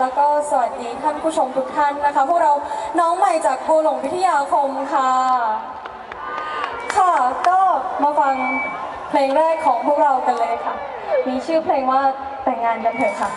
แล้วก็สวัสดีท่านผู้ชมทุกท่านนะคะ พวกเราน้องใหม่จากโกหลงวิทยาคมค่ะ ค่ะก็มาฟังเพลงแรกของพวกเรากันเลยค่ะ มีชื่อเพลงว่าแต่งงานกันเถอะค่ะ